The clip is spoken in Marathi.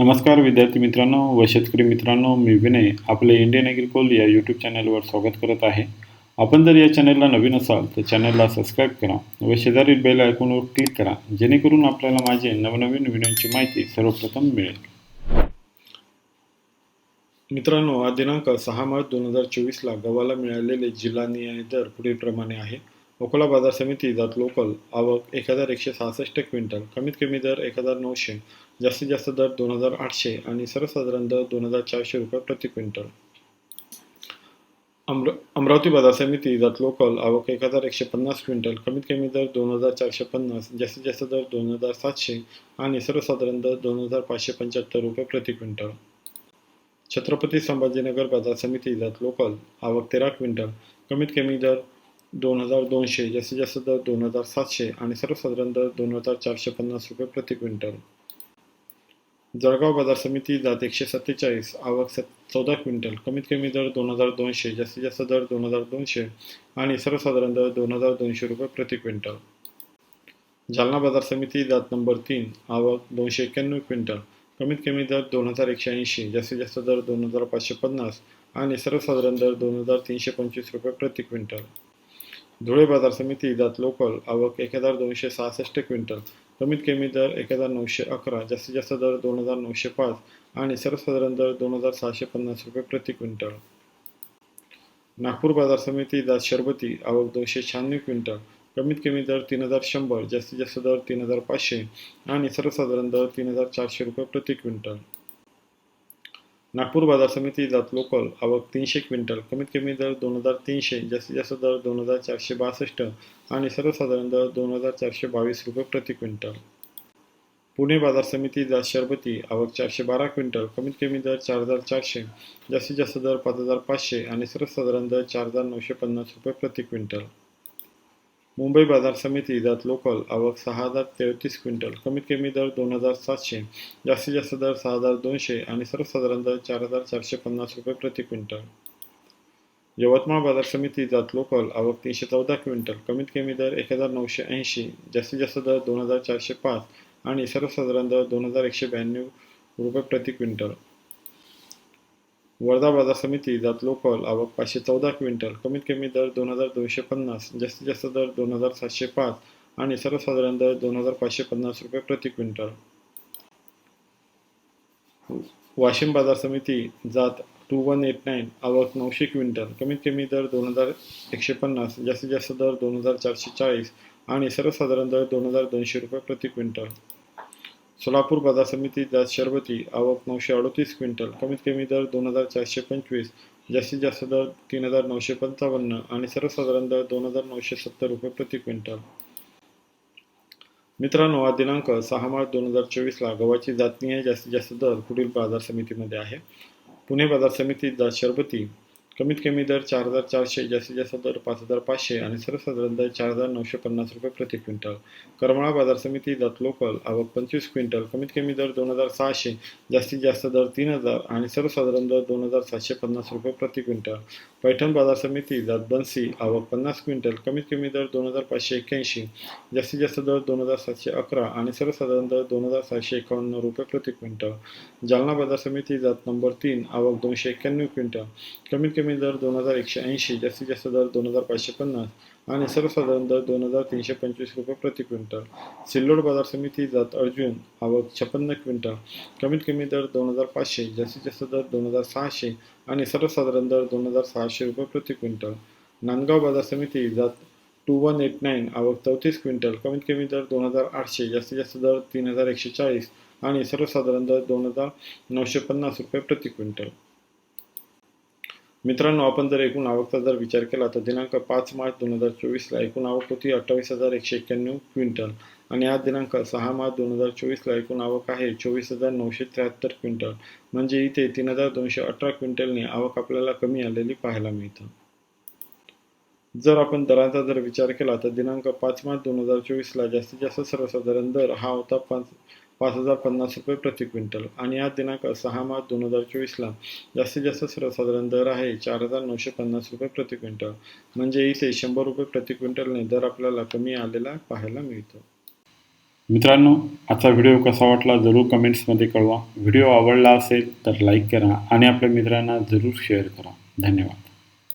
नमस्कार विद्यार्थी मित्रांनो व शेतकरी मित्रांनो मी विनय आपले इंडियन ॲग्रिकोल या यूट्यूब चॅनलवर स्वागत करत आहे. आपण जर या चॅनलला नवीन असाल तर चॅनलला सबस्क्राईब करा व शेजारील बेल आयकॉनवर क्लिक करा जेणेकरून आपल्याला माझे नवनवीन व्हिडिओची माहिती सर्वप्रथम मिळेल. मित्रांनो आज दिनांक सहा मार्च दोन हजार चोवीसला गव्हाला मिळालेले जिल्हानिहाय दर पुढीलप्रमाणे आहे. अकोला बाजार समिती जात लोकल आवक एक हजार एकशे सहासष्ट क्विंटल कमीत कमी दर एक हजार नऊशे जास्तीत जास्त दर दोन हजार आठशे आणि सर्वसाधारण दर दोन हजार चारशे रुपये प्रति क्विंटल. अम्र अमरावती बाजार समिती जात लोकल आवक एक हजार एकशे पन्नास क्विंटल कमीत कमी दर दोन हजार चारशे पन्नास जास्तीत जास्त दर दोन हजार सातशे आणि सर्वसाधारण दर दोन हजार पाचशे पंच्याहत्तर रुपये प्रति क्विंटल. छत्रपती संभाजीनगर बाजार समिती जात लोकल आवक तेरा क्विंटल कमीत कमी दर दोन हजार दोनशे जास्तीत जास्त दर दोन हजार सातशे आणि सर्वसाधारण दर दोन हजार चारशे पन्नास रुपये प्रति क्विंटल. जळगाव बाजार समिती जात एकशे सत्तेचाळीस आवक सत चौदा क्विंटल कमीत कमी दर दोन हजार दोनशे जास्तीत जास्त दर दोन हजार दोनशे आणि सर्वसाधारण दर दोन हजार दोनशे रुपये प्रति क्विंटल. जालना बाजार समिती जात नंबर तीन आवक दोनशे एक्क्याण्णव क्विंटल कमीत कमी दर दोन हजार एकशे ऐंशी जास्तीत जास्त दर दोन हजार पाचशे पन्नास आणि सर्वसाधारण दर दोन हजार तीनशे पंचवीस रुपये प्रति क्विंटल. धुळे बाजार समिती जात लोकल आवक एक हजार दोनशे सहासष्ट क्विंटल. कमीत कमी दर एक हजार नऊशे अकरा जास्तीत जास्त दर दोन हजार नऊशे पाच आणि सर्वसाधारण दर दोन हजार सहाशे पन्नास रुपये प्रति क्विंटल. नागपूर बाजार समिती जात शरबती आवक दोनशे शहाण्णव क्विंटल. कमीत कमी दर तीन हजार शंभर जास्तीत जास्त दर तीन हजार पाचशे आणि सर्वसाधारण दर तीन हजार चारशे रुपये प्रति क्विंटल. नागपूर बाजार समिती जात लोकल आवक तीनशे क्विंटल कमीत कमी दर दोन हजार तीनशे जास्तीत जास्त दर दोन हजार चारशे बासष्ट आणि सर्वसाधारण दर दोन हजार चारशे बावीस रुपये प्रति क्विंटल. पुणे बाजार समिती जात शरबती आवक चारशे बारा क्विंटल कमीत कमी दर चार हजार चारशे जास्तीत जास्त दर पाच हजार पाचशे आणि सर्वसाधारण दर चार हजार नऊशे पन्नास रुपये प्रति क्विंटल. मुंबई बाजार समिती जात लोकल आवक सहा हजार तेहतीस क्विंटल कमीत कमी दर दोन हजार सातशे जास्तीत जास्त दर सहा हजार दोनशे आणि सर्वसाधारण दर चार हजार चारशे पन्नास रुपये प्रति क्विंटल. यवतमाळ बाजार समिती जात लोकल आवक तीनशे चौदा क्विंटल कमीत कमी दर एक हजार नऊशे ऐंशी जास्तीत जास्त दर दोन हजार चारशे पाच आणि सर्वसाधारण दर दोन हजार एकशे ब्याण्णव रुपये प्रति क्विंटल. वर्धा बाजार समिती जात लोकल आवक पाचशे चौदा क्विंटल कमीत कमी दर दोन हजार दोनशे पन्नास जास्तीत जास्त दर दोन हजार सातशे पाच आणि सर्वसाधारण दर दोन हजार पाचशे पन्नास रुपये प्रति क्विंटल. वाशिम बाजार समिती जात टू वन एट नाईन आवक नऊशे क्विंटल कमीत कमी दर दोन हजार एकशे पन्नास जास्तीत जास्त दर दोन हजार चारशे चाळीस आणि सर्वसाधारण दर दोन हजार दोनशे रुपये प्रति क्विंटल. सोलापूर बाजार समिती जात शरबती आवक नऊशे अडतीस क्विंटल कमीत कमी दर दोन हजार चारशे पंचवीस जास्तीत जास्त दर तीन हजार नऊशे पंचावन्न आणि सर्वसाधारण दर दोन हजार नऊशे सत्तर रुपये प्रति क्विंटल. मित्रांनो हा दिनांक सहा मार्च दोन हजार चोवीसला गव्हाची जातनीय जास्तीत जास्त दर पुढील बाजार समितीमध्ये आहे. पुणे बाजार समितीत जात शरबती कमीत कमी दर चार हजार चारशे जास्तीत जास्त दर पाच हजार पाचशे आणि सर्वसाधारण दर चार हजार नऊशे पन्नास रुपये प्रति क्विंटल. करमाळा बाजार समिती जात लोकल आवक पंचवीस क्विंटल कमीत कमी दर दोन हजार सहाशे जास्तीत जास्त दर तीन हजार आणि सर्वसाधारण दर दोन हजार सातशे पन्नास रुपये प्रति क्विंटल. पैठण बाजार समिती जात बन्सी आवक पन्नास क्विंटल कमीत कमी दर दोन हजार पाचशे एक्क्याऐंशी जास्तीत जास्त दर दोन हजार सातशे अकरा आणि सर्वसाधारण दर दोन हजार सातशे एकावन्न रुपये प्रति क्विंटल. जालना बाजार समिती जात नंबर तीन आवक दोनशे एक्क्याण्णव क्विंटल कमीत कमी कमी दर दोन हजार एकशे ऐंशी जास्तीत जास्त दर दोन हजार पाचशे पन्नास आणि सर्वसाधारण दर दोन हजार तीनशे पंचवीस रुपये प्रति क्विंटल सिल्लोड बाजार समिती जात अर्जुन आवक छप्पन्न क्विंटल कमीत कमी दर दोन हजार पाचशे जास्तीत जास्त दर दोन हजार सहाशे आणि सर्वसाधारण दर दोन हजार सहाशे रुपये प्रति क्विंटल नांदगाव बाजार समिती जात टू वन एट नाईन आवक चौतीस क्विंटल कमीत कमी दर दोन हजार आठशे जास्तीत जास्त दर तीन हजार एकशे चाळीस आणि सर्वसाधारण दर दोन हजार नऊशे पन्नास रुपये प्रति क्विंटल मित्रांनो आपण जर एकूण आवकचा जर विचार केला तर दिनांक पाच मार्च दोन हजार चोवीसला एकूण आवक होती अठ्ठावीस हजार एकशे एक्क्याण्णव क्विंटल आणि आज दिनांक सहा मार्च दोन हजार चोवीसला एकूण आवक आहे चोवीस हजार नऊशे त्र्याहत्तर क्विंटल. म्हणजे इथे तीन हजार दोनशे अठरा क्विंटलने आवक आपल्याला कमी आलेली पाहायला मिळतं. जर आपण दरांचा जर विचार केला तर दिनांक पाच मार्च दोन हजार चोवीसला जास्तीत जास्त सर्वसाधारण दर हा होता पाच पाच हजार पन्नास रुपये प्रति क्विंटल. आणि आज दिनांक सहा मार्च दोन हजार चोवीसला जास्तीत जास्त सर्वसाधारण दर आहे चार हजार नऊशे पन्नास रुपये प्रति क्विंटल. म्हणजे इथे शंभर रुपये प्रति क्विंटलने दर आपल्याला कमी आलेला पाहायला मिळतो. मित्रांनो आजचा व्हिडिओ कसा वाटला जरूर कमेंट्समध्ये कळवा. व्हिडिओ आवडला असेल तर लाईक करा आणि आपल्या मित्रांना जरूर शेअर करा. धन्यवाद.